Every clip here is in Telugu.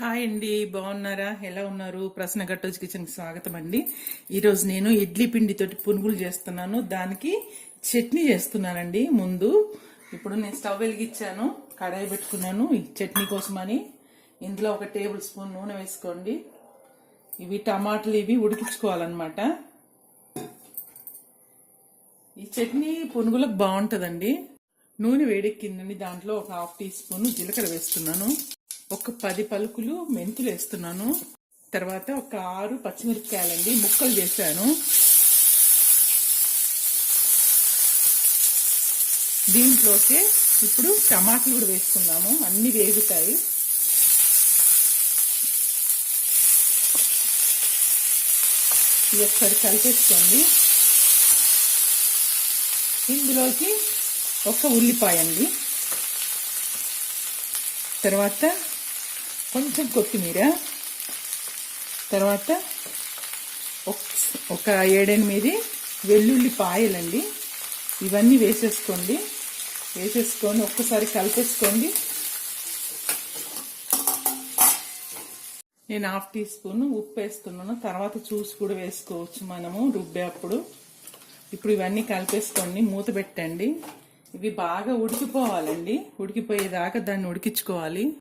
హాయ్ అండి బాగున్నారా? ఎలా ఉన్నారు? ప్రశ్న గట్టోజ్ కిచెన్కి స్వాగతం అండి. ఈరోజు నేను ఇడ్లీ పిండితోటి పునుగులు చేస్తున్నాను. దానికి చట్నీ చేస్తున్నానండి ముందు. ఇప్పుడు నేను స్టవ్ వెలిగించాను కడాయి పెట్టుకున్నాను ఈ చట్నీ కోసమని. ఇందులో ఒక టేబుల్ స్పూన్ నూనె వేసుకోండి. ఇవి టమాటాలు ఇవి ఉడికించుకోవాలన్నమాట. ఈ చట్నీ పునుగులకు బాగుంటుందండి. నూనె వేడెక్కిందండి దాంట్లో ఒక హాఫ్ టీ స్పూన్ జీలకర్ర వేస్తున్నాను. ఒక పది పలుకులు మెంతులు వేస్తున్నాను. తర్వాత ఒక ఆరు పచ్చిమిరపకాయలండి ముక్కలు చేశాను దీంట్లోకి ఇప్పుడు టమాటాలు కూడా వేసుకుందాము. అన్ని వేగుతాయి. ఇది ఒకసారి కలిపేసుకోండి. ఇందులోకి ఒక ఉల్లిపాయ అండి తర్వాత కొంచెం కొత్తిమీర తర్వాత ఒక- ఒక ఏడెనిమిది వెల్లుల్లి పాయలండి. ఇవన్నీ వేసేసుకోండి. వేసేసుకొని ఒక్కసారి కలిపేసుకోండి. నేను హాఫ్ టీ స్పూన్ ఉప్పు వేస్తున్నాను. తర్వాత చూసి కూడా వేసుకోవచ్చు మనము రుబ్బేప్పుడు ఇప్పుడు ఇవన్నీ కలిపేసుకోండి మూత పెట్టండి. ఇవి బాగా ఉడికిపోవాలండి. ఉడికిపోయేదాకా దాన్ని ఉడికించుకోవాలి.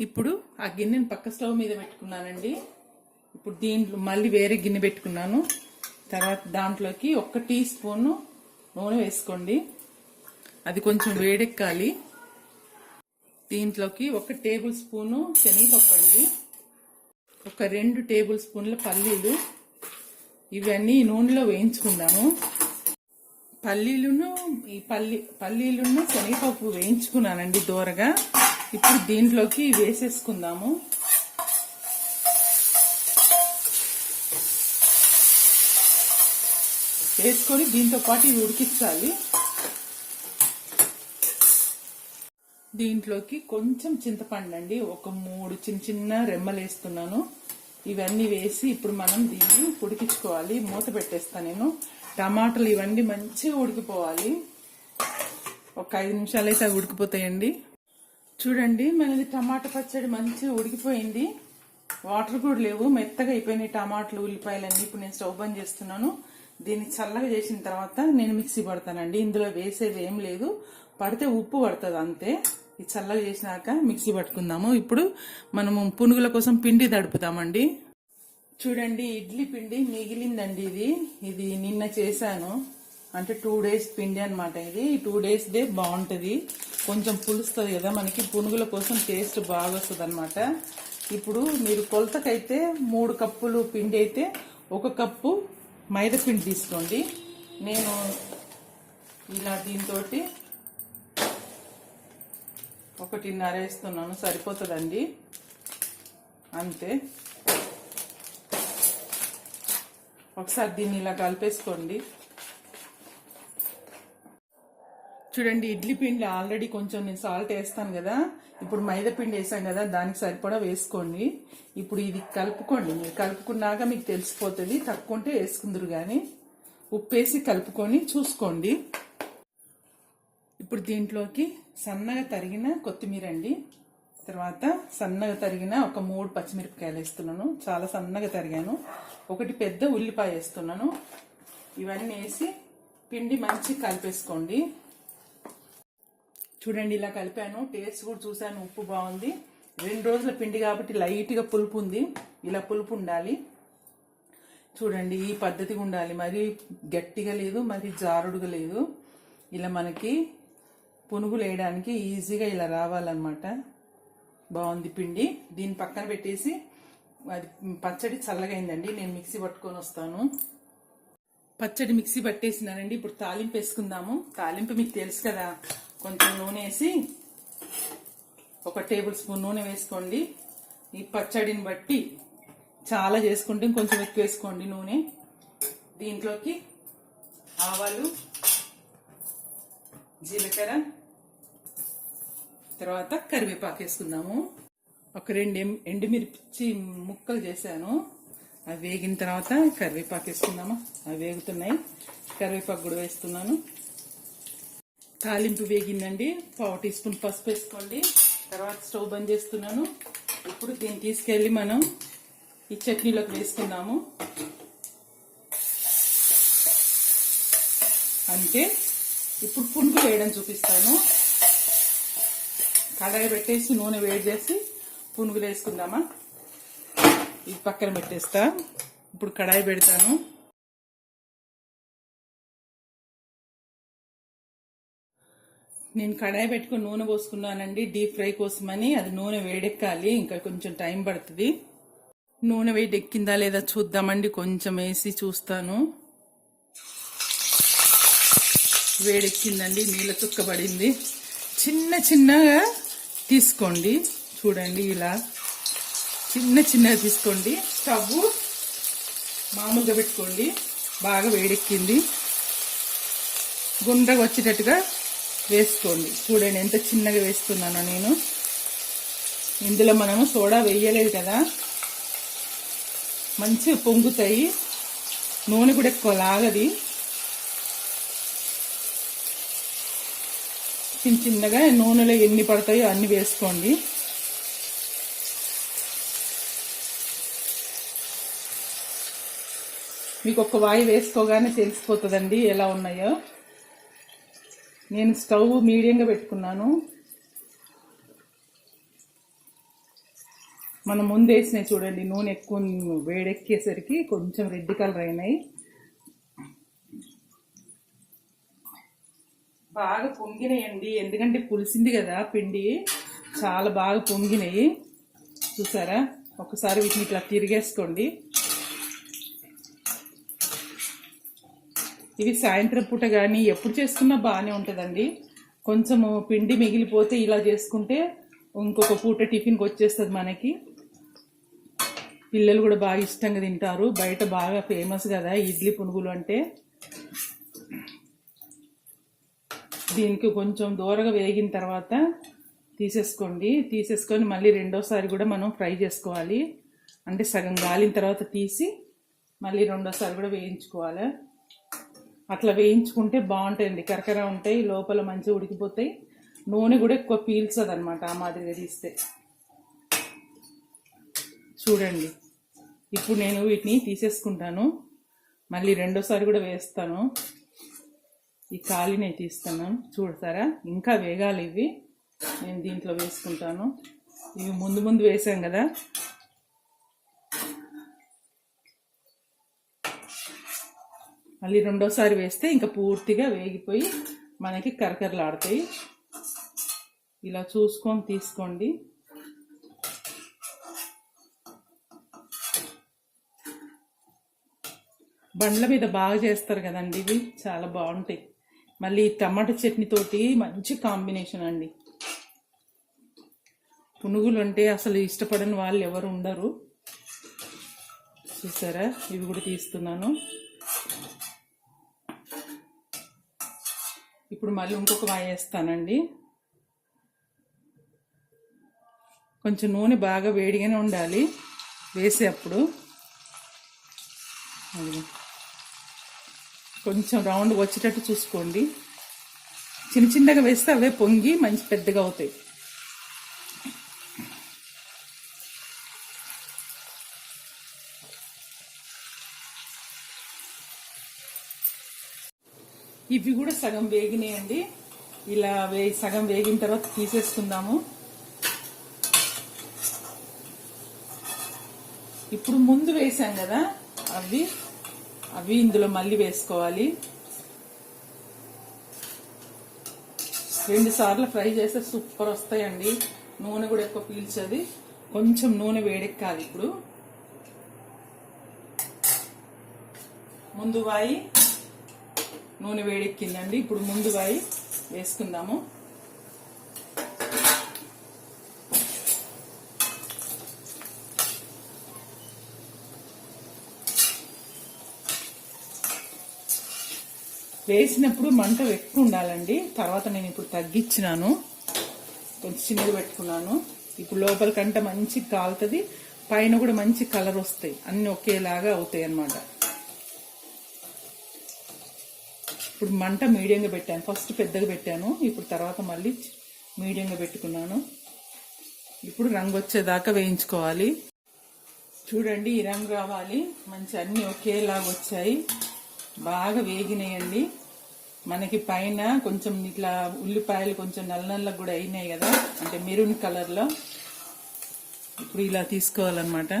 ఇప్పుడు ఆ గిన్నెని పక్క స్టవ్ మీద పెట్టుకున్నానండి. ఇప్పుడు దీంట్లో మళ్ళీ వేరే గిన్నె పెట్టుకున్నాను. తర్వాత దాంట్లోకి ఒక్క టీ స్పూను నూనె వేసుకోండి. అది కొంచెం వేడెక్కాలి. దీంట్లోకి ఒక టేబుల్ స్పూను శనగపప్పు అండి. ఒక రెండు టేబుల్ స్పూన్ల పల్లీలు. ఇవన్నీ నూనెలో వేయించుకుందాము. పల్లీలును ఈ పల్లి పల్లీలును శనగపప్పు వేయించుకున్నానండి దూరగా. ఇప్పుడు దీంట్లోకి వేసేసుకుందాము. వేసుకొని దీంతో పాటు ఇవి ఉడికించాలి. దీంట్లోకి కొంచెం చింతపండు అండి ఒక మూడు చిన్న చిన్న రెమ్మలు వేస్తున్నాను. ఇవన్నీ వేసి ఇప్పుడు మనం దీన్ని ఉడికించుకోవాలి. మూత పెట్టేస్తా నేను. టమాటాలు ఇవన్నీ మంచిగా ఉడికిపోవాలి. ఒక ఐదు నిమిషాలు అయితే అవి ఉడికిపోతాయండి. చూడండి మనది టమాటా పచ్చడి మంచిగా ఉడికిపోయింది. వాటర్ కూడా లేవు మెత్తగా అయిపోయినాయి టమాటాలు ఉల్లిపాయలన్నీ. ఇప్పుడు నేను స్టవ్ బంద్ చేస్తున్నాను. దీన్ని చల్లగా చేసిన తర్వాత నేను మిక్సీ పడతానండి. ఇందులో వేసేది ఏం లేదు. పడితే ఉప్పు పడుతుంది అంతే. ఇది చల్లగా చేసినాక మిక్సీ పట్టుకుందాము. ఇప్పుడు మనము పునుగుల కోసం పిండి తడుపుతామండి. చూడండి ఇడ్లీ పిండి మిగిలిందండి ఇది. ఇది నిన్న చేశాను. అంటే టూ డేస్ పిండి అనమాట ఇది. ఈ టూ డేస్ డే బాగుంటుంది. కొంచెం పులుస్తుంది కదా మనకి పునుగుల కోసం టేస్ట్ బాగా వస్తుంది అనమాట ఇప్పుడు మీరు కొలతకైతే మూడు కప్పులు పిండి అయితే ఒక కప్పు మైదా పిండి తీసుకోండి. నేను ఇలా దీంతో ఒకటిన్నర వేస్తున్నాను సరిపోతుందండి. అంతే. ఒకసారి దీన్ని ఇలా కలిపేసుకోండి. చూడండి ఇడ్లీ పిండి ఆల్రెడీ కొంచెం నేను సాల్ట్ వేస్తాను కదా. ఇప్పుడు మైదా పిండి వేసాం కదా దానికి సరిపడా వేసుకోండి. ఇప్పుడు ఇది కలుపుకోండి. మీరు కలుపుకున్నాక మీకు తెలిసిపోతుంది తక్కువ ఉంటే వేసుకుందరు కానీ ఉప్పు వేసి కలుపుకొని చూసుకోండి. ఇప్పుడు దీంట్లోకి సన్నగా తరిగిన కొత్తిమీర అండి. తర్వాత సన్నగా తరిగిన ఒక మూడు పచ్చిమిరపకాయలు వేస్తున్నాను. చాలా సన్నగా తరిగాను. ఒకటి పెద్ద ఉల్లిపాయ వేస్తున్నాను. ఇవన్నీ వేసి పిండి మంచి కలిపేసుకోండి. చూడండి ఇలా కలిపాను. టేస్ట్ కూడా చూశాను ఉప్పు బాగుంది. రెండు రోజుల పిండి కాబట్టి లైట్గా పులుపు ఉంది. ఇలా పులుపు ఉండాలి. చూడండి ఈ పద్ధతిగా ఉండాలి. మరి గట్టిగా లేదు మరి జారుడుగా లేదు. ఇలా మనకి పునుగులు వేయడానికి ఈజీగా ఇలా రావాలన్నమాట. బాగుంది పిండి. దీన్ని పక్కన పెట్టేసి అది పచ్చడి చల్లగైందండి నేను మిక్సీ పట్టుకొని వస్తాను. పచ్చడి మిక్సీ పట్టేసినానండి. ఇప్పుడు తాలింపు వేసుకుందాము. తాలింపు మీకు తెలుసు కదా. కొంచెం నూనె వేసి ఒక టేబుల్ స్పూన్ నూనె వేసుకోండి. ఈ పచ్చడిని బట్టి చాలా చేసుకుంటే కొంచెం ఎక్కువ వేసుకోండి నూనె. దీంట్లోకి ఆవాలు జీలకర్ర తర్వాత కరివేపాకు వేసుకుందాము. ఒక రెండు ఎండుమిర్చి ముక్కలు చేశాను. అవి వేగిన తర్వాత కరివేపాకు వేసుకుందాము? అవి వేగుతున్నాయి. కరివేపాకు కూడా వేస్తున్నాను. తాలింపు వేగిందండి. పావు టీ స్పూన్ పసుపు వేసుకోండి. తర్వాత స్టవ్ బంద్ చేస్తున్నాను. ఇప్పుడు దీన్ని తీసుకెళ్ళి మనం ఈ చట్నీలోకి వేసుకుందాము. అంటే ఇప్పుడు పునుగు వేయడం చూపిస్తాను. కడాయి పెట్టేసి నూనె వేడి చేసి పునుగులు వేసుకుందామా? ఇది పక్కన పెట్టేస్తా. ఇప్పుడు కడాయి పెడతాను. నేను కడాయి పెట్టుకుని నూనె పోసుకున్నానండి డీప్ ఫ్రై కోసమని. అది నూనె వేడెక్కాలి ఇంకా కొంచెం టైం పడుతుంది. నూనె వేడెక్కిందా లేదా చూద్దామండి కొంచెం వేసి చూస్తాను. వేడెక్కిందండి నీళ్ళ చుక్క పడింది. చిన్న చిన్నగా తీసుకోండి చూడండి ఇలా. చిన్న చిన్నగా తీసుకోండి. స్టవ్ మామూలుగా పెట్టుకోండి బాగా వేడెక్కింది. గుండ్రగా వచ్చేటట్టుగా వేసుకోండి. చూడండి ఎంత చిన్నగా వేస్తున్నానో నేను. ఇందులో మనము సోడా వేయలేదు కదా. మంచిగా పొంగుతాయి. నూనె కూడా ఎక్కువ లాగది. చిన్న చిన్నగా నూనెలో ఎన్ని పడతాయో అన్ని వేసుకోండి. మీకు ఒక వాయి వేసుకోగానే తెలిసిపోతుందండి ఎలా ఉన్నాయో. నేను స్టవ్ మీడియంగా పెట్టుకున్నాను. మనం ముందు వేసినాయి చూడండి నూనె ఎక్కువ వేడెక్కేసరికి కొంచెం రెడ్ కలర్ అయినాయి. బాగా పొంగినాయండి ఎందుకంటే పులిసింది కదా పిండి చాలా బాగా పొంగినాయి. చూసారా? ఒకసారి వీటిని ఇట్లా తిరిగేసుకోండి. ఇది సాయంత్రం పూట కానీ ఎప్పుడు చేసుకున్నా బాగానే ఉంటుందండి. కొంచెము పిండి మిగిలిపోతే ఇలా చేసుకుంటే ఇంకొక పూట టిఫిన్కి వచ్చేస్తుంది మనకి. పిల్లలు కూడా బాగా ఇష్టంగా తింటారు. బయట బాగా ఫేమస్ కదా ఇడ్లీ పునుగులు అంటే. దీనికి కొంచెం దూరగా వేగిన తర్వాత తీసేసుకోండి. తీసేసుకొని మళ్ళీ రెండోసారి కూడా మనం ఫ్రై చేసుకోవాలి. అంటే సగం గాలిన తర్వాత తీసి మళ్ళీ రెండోసారి కూడా వేయించుకోవాలి. అట్లా వేయించుకుంటే బాగుంటుంది. కరకర ఉంటాయి లోపల మంచిగా ఉడికిపోతాయి. నూనె కూడా ఎక్కువ పీల్చదు అనమాట ఆ మాదిరిగా తీస్తే చూడండి. ఇప్పుడు నేను వీటిని తీసేసుకుంటాను. మళ్ళీ రెండోసారి కూడా వేస్తాను. ఈ కాలినే తీస్తాను. చూడతారా? ఇంకా వేగాలి ఇవి. నేను దీంట్లో వేసుకుంటాను. ఇవి ముందు ముందు వేసాం కదా. మళ్ళీ రెండోసారి వేస్తే ఇంకా పూర్తిగా వేగిపోయి మనకి కరకరలాడతాయి. ఇలా చూసుకొని తీసుకోండి. బండ్ల మీద బాగా చేస్తారు కదండి ఇవి. చాలా బాగుంటాయి. మళ్ళీ టమాటా చట్నీతోటి మంచి కాంబినేషన్ అండి. పునుగులు అంటే అసలు ఇష్టపడని వాళ్ళు ఎవరు ఉండరు. చూసారా? ఇవి కూడా తీస్తున్నాను. ఇప్పుడు మళ్ళీ ఇంకొక వాయి వేస్తానండి కొంచెం నూనె బాగా వేడిగానే ఉండాలి. వేసేటప్పుడు కొంచెం రౌండ్ వచ్చేటట్టు చూసుకోండి. చిన్న చిన్నగా వేస్తే అవే పొంగి మంచి పెద్దగా అవుతాయి. ఇవి కూడా సగం వేగినాయండి. ఇలా వే సగం వేగిన తర్వాత తీసేసుకుందాము. ఇప్పుడు ముందు వేసాం కదా అవి. అవి ఇందులో మళ్ళీ వేసుకోవాలి. రెండు సార్లు ఫ్రై చేస్తే సూపర్ వస్తాయండి. నూనె కూడా ఎక్కువ పీల్చది. కొంచెం నూనె వేడెక్కాలి ఇప్పుడు. ముందు వాయి. నూనె వేడెక్కిందండి. ఇప్పుడు ముందుగా వేసుకుందాము. వేసినప్పుడు మంట ఎక్కువ ఉండాలండి. తర్వాత నేను ఇప్పుడు తగ్గించినాను. కొంచెం చిన్నది పెట్టుకున్నాను. ఇప్పుడు లోపల కంటే మంచి కాలుతుంది. పైన కూడా మంచి కలర్ వస్తాయి. అన్ని ఒకేలాగా అవుతాయి అన్నమాట ఇప్పుడు మంట మీడియంగా పెట్టాను. ఫస్ట్ పెద్దగా పెట్టాను. ఇప్పుడు తర్వాత మళ్ళీ మీడియంగా పెట్టుకున్నాను. ఇప్పుడు రంగు వచ్చేదాకా వేయించుకోవాలి. చూడండి ఈ రంగు రావాలి. మంచి అన్ని ఒకేలాగా వచ్చాయి. బాగా వేగినాయండి. మనకి పైన కొంచెం ఇట్లా ఉల్లిపాయలు కొంచెం నల్ల నల్ల కూడా అయినాయి కదా. అంటే మెరూన్ కలర్లో. ఇప్పుడు ఇలా తీసుకోవాలన్నమాట.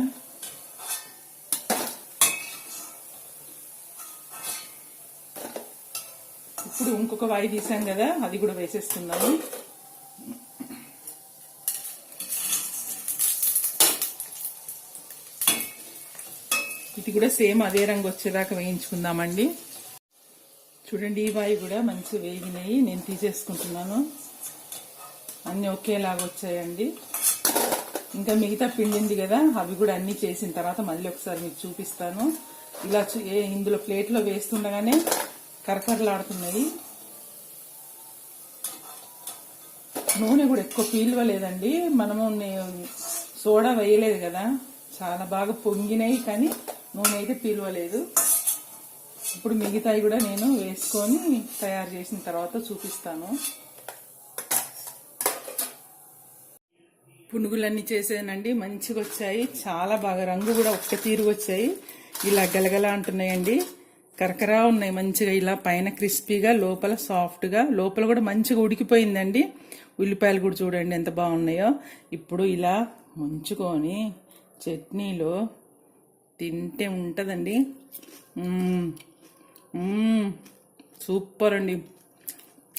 ఇప్పుడు ఇంకొక వాయి తీసాం కదా అది కూడా వేసేస్తున్నాము ఇది కూడా సేమ్ అదే రంగు వచ్చేదాకా వేయించుకుందామండి. చూడండి ఈ వాయి కూడా మంచిగా వేగినాయి. నేను తీసేసుకుంటున్నాను. అన్నీ ఒకేలాగా వచ్చాయండి. ఇంకా మిగతా పిండింది కదా అవి కూడా అన్నీ చేసిన తర్వాత మళ్ళీ ఒకసారి మీకు చూపిస్తాను. ఇలా చూ- ఏ ఇందులో ప్లేట్లో వేస్తుండగానే కరకరలాడుతున్నాయి. నూనె కూడా ఎక్కువ పీల్వలేదండి. మనము సోడా వేయలేదు కదా. చాలా బాగా పొంగినాయి కానీ నూనె అయితే పీల్వలేదు. ఇప్పుడు మిగతాయి కూడా నేను వేసుకొని తయారు చేసిన తర్వాత చూపిస్తాను. పునుగులన్నీ చేసానండి. మంచిగా వచ్చాయి చాలా బాగా రంగు కూడా ఒక్క తీరు వచ్చాయి. ఇలా గలగల అంటున్నాయండి. కరకరా ఉన్నాయి మంచిగా ఇలా పైన క్రిస్పీగా లోపల సాఫ్ట్గా లోపల కూడా మంచిగా ఉడికిపోయిందండి. ఉల్లిపాయలు కూడా చూడండి ఎంత బాగున్నాయో. ఇప్పుడు ఇలా ముంచుకొని చట్నీలో తింటే ఉంటుందండి. సూపర్ అండి.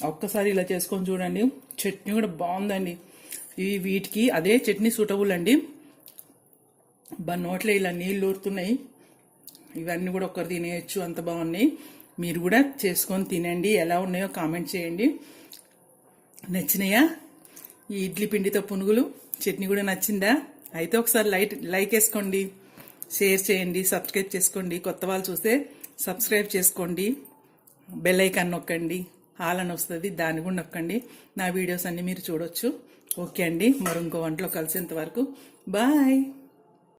ఒక్కసారి ఇలా చేసుకొని చూడండి. చట్నీ కూడా బాగుందండి. ఇవి వీటికి అదే చట్నీ సూటబుల్ అండి. బా నోట్లో ఇలా నీళ్ళు ఊరుతున్నాయి. ఇవన్నీ కూడా ఒక్కరు తినేయచ్చు అంత బాగున్నాయి. మీరు కూడా చేసుకొని తినండి. ఎలా ఉన్నాయో కామెంట్ చేయండి. నచ్చినాయా? ఈ ఇడ్లీ పిండితో పునుగులు చట్నీ కూడా నచ్చిందా? అయితే ఒకసారి లైట్ లైక్ వేసుకోండి. షేర్ చేయండి సబ్స్క్రైబ్ చేసుకోండి. కొత్త వాళ్ళు చూస్తే సబ్స్క్రైబ్ చేసుకోండి. బెల్ ఐకాన్ నొక్కండి. హాల్ అని వస్తుంది దాన్ని కూడా నొక్కండి. నా వీడియోస్ అన్నీ మీరు చూడొచ్చు. ఓకే అండి. మరి ఇంకో వంటలో కలిసేంత వరకు. బాయ్!